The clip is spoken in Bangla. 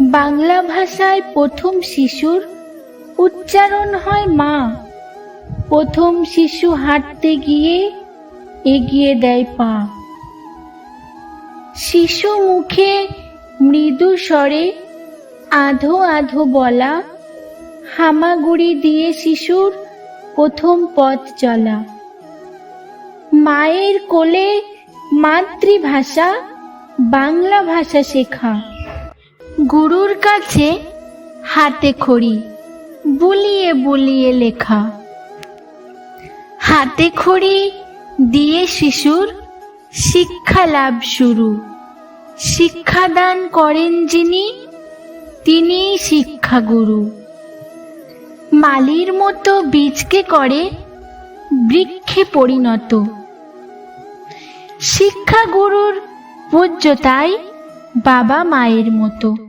বাংলা ভাষায় প্রথম শিশুর উচ্চারণ হয় মা। প্রথম শিশু হাঁটতে গিয়ে এগিয়ে দেয় পা। শিশু মুখে মৃদু স্বরে আধো আধো বলা, হামাগুড়ি দিয়ে শিশুর প্রথম পথ চলা। মায়ের কোলে মাতৃভাষা বাংলা ভাষা শেখা। গুরুর কাছে হাতে খড়ি, বুলিয়ে বুলিয়ে লেখা। হাতে খড়ি দিয়ে শিশুর শিক্ষা লাভ শুরু। শিক্ষাদান করেন যিনি, তিনি শিক্ষাগুরু। মালির মতো বীজকে করে বৃক্ষে পরিণত। শিক্ষাগুরুর পূজ্যতাই বাবা মায়ের মতো।